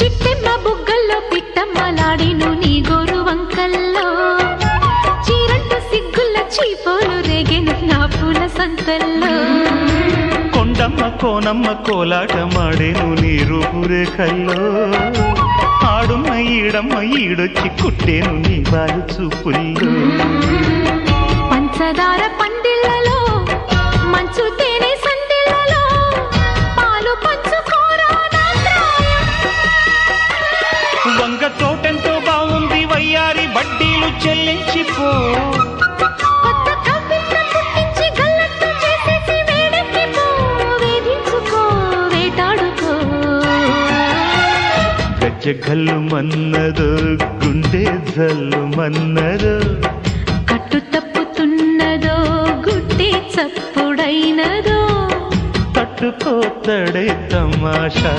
చిట్టెమ్మ బుగ్గల్లో పిట్టమ్మలాడిను నీ గోరు వంకల్లో. చీరంటు సిగ్గుల చీపోలు రేగెను నా పూల సంతల్లో. కొండమ్మ కోనమ్మ కోలాట మాడేను నీ రూపురేఖల్లో ఆడుమ్మ ఈడమ్మ ఈడొచ్చి కుట్టేను నీ బాలు చూపుల్లో పంచదార పందిళ్ళలో గజ్జ గల్లు మన్నదో గుండె జల్లు మన్నదో. కట్టు తప్పుతున్నదో గుడ్డే చప్పుడైనదో. తట్టుకోతడే తమాషా.